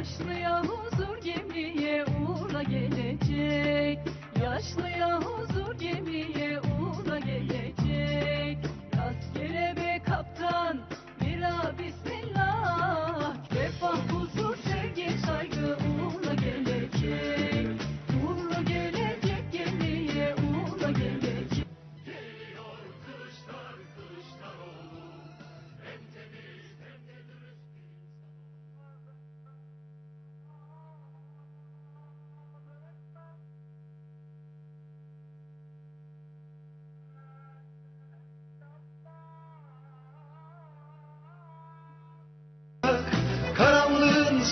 Yaşlıya huzur gemiye uğra gelecek. Yaşlıya huzur gemiye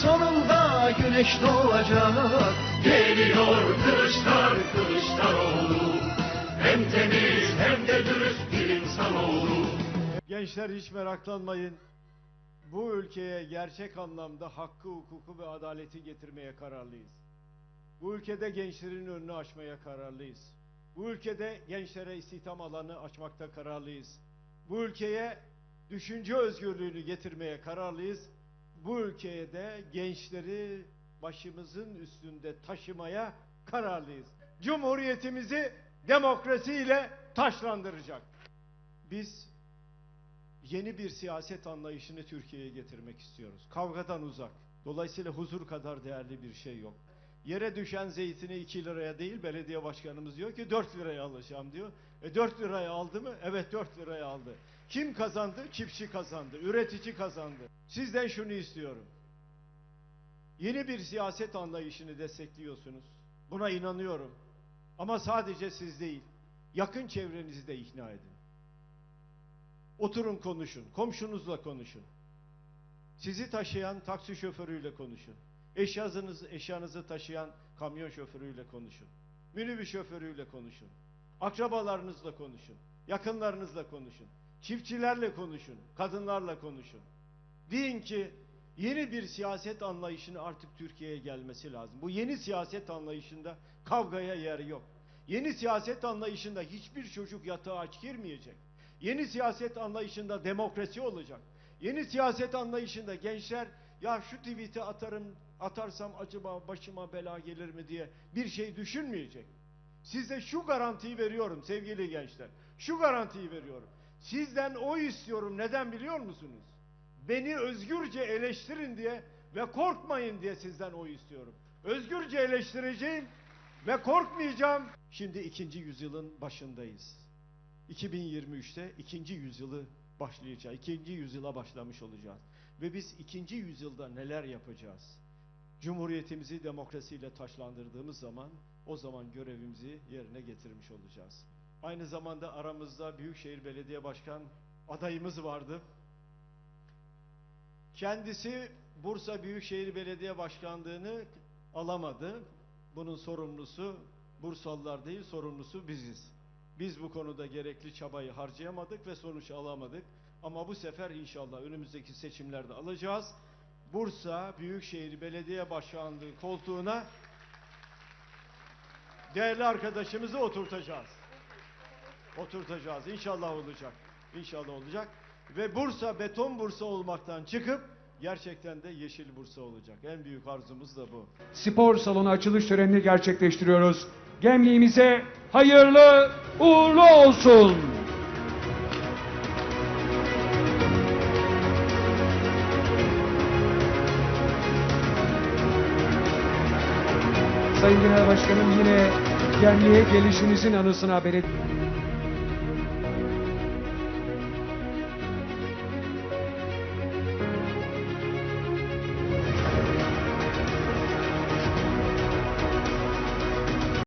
sonunda güneş doğacak Geliyor kılıçlar Kılıçdaroğlu Hem temiz hem de dürüst bir insanoğlu Gençler hiç meraklanmayın. Bu ülkeye gerçek anlamda hakkı, hukuku ve adaleti getirmeye kararlıyız. Bu ülkede gençlerin önünü açmaya kararlıyız. Bu ülkede gençlere istihdam alanı açmakta kararlıyız. Bu ülkeye düşünce özgürlüğünü getirmeye kararlıyız. Bu ülkeye de gençleri başımızın üstünde taşımaya kararlıyız. Cumhuriyetimizi demokrasiyle taşlandıracak. Biz yeni bir siyaset anlayışını Türkiye'ye getirmek istiyoruz. Kavgadan uzak. Dolayısıyla huzur kadar değerli bir şey yok. Yere düşen zeytini 2 liraya değil belediye başkanımız diyor ki 4 liraya alacağım diyor. E 4 liraya aldı mı? Evet 4 liraya aldı. Kim kazandı? Çiftçi kazandı. Üretici kazandı. Sizden şunu istiyorum. Yeni bir siyaset anlayışını destekliyorsunuz. Buna inanıyorum. Ama sadece siz değil. Yakın çevrenizi de ikna edin. Oturun konuşun. Komşunuzla konuşun. Sizi taşıyan taksi şoförüyle konuşun. Eşyanızı, eşyanızı taşıyan kamyon şoförüyle konuşun. Minibüs şoförüyle konuşun. Akrabalarınızla konuşun. Yakınlarınızla konuşun. Çiftçilerle konuşun. Kadınlarla konuşun. Deyin ki yeni bir siyaset anlayışını artık Türkiye'ye gelmesi lazım. Bu yeni siyaset anlayışında kavgaya yer yok. Yeni siyaset anlayışında hiçbir çocuk yatağa aç girmeyecek. Yeni siyaset anlayışında demokrasi olacak. Yeni siyaset anlayışında gençler ya şu tweet'i atarım atarsam acaba başıma bela gelir mi diye bir şey düşünmeyecek. Size şu garantiyi veriyorum sevgili gençler. Şu garantiyi veriyorum. Sizden oy istiyorum. Neden biliyor musunuz? Beni özgürce eleştirin diye ve korkmayın diye sizden oy istiyorum. Özgürce eleştireceğim ve korkmayacağım. Şimdi ikinci yüzyılın başındayız. 2023'te ikinci yüzyılı başlayacağız. İkinci yüzyıla başlamış olacağız. Ve biz ikinci yüzyılda neler yapacağız? Cumhuriyetimizi demokrasiyle taşlandırdığımız zaman o zaman görevimizi yerine getirmiş olacağız. Aynı zamanda aramızda Büyükşehir Belediye Başkan adayımız vardı. Kendisi Bursa Büyükşehir Belediye Başkanlığını alamadı. Bunun sorumlusu Bursalılar değil, sorumlusu biziz. Biz bu konuda gerekli çabayı harcayamadık ve sonuç alamadık. Ama bu sefer inşallah önümüzdeki seçimlerde alacağız. Bursa Büyükşehir Belediye Başkanlığı koltuğuna değerli arkadaşımızı oturtacağız. Oturtacağız. İnşallah olacak. İnşallah olacak. Ve Bursa beton Bursa olmaktan çıkıp gerçekten de yeşil Bursa olacak. En büyük arzumuz da bu. spor salonu açılış törenini gerçekleştiriyoruz. Gemliğimize hayırlı uğurlu olsun. Sayın Genel Başkanım yine gemliğe gelişinizin anısına belediye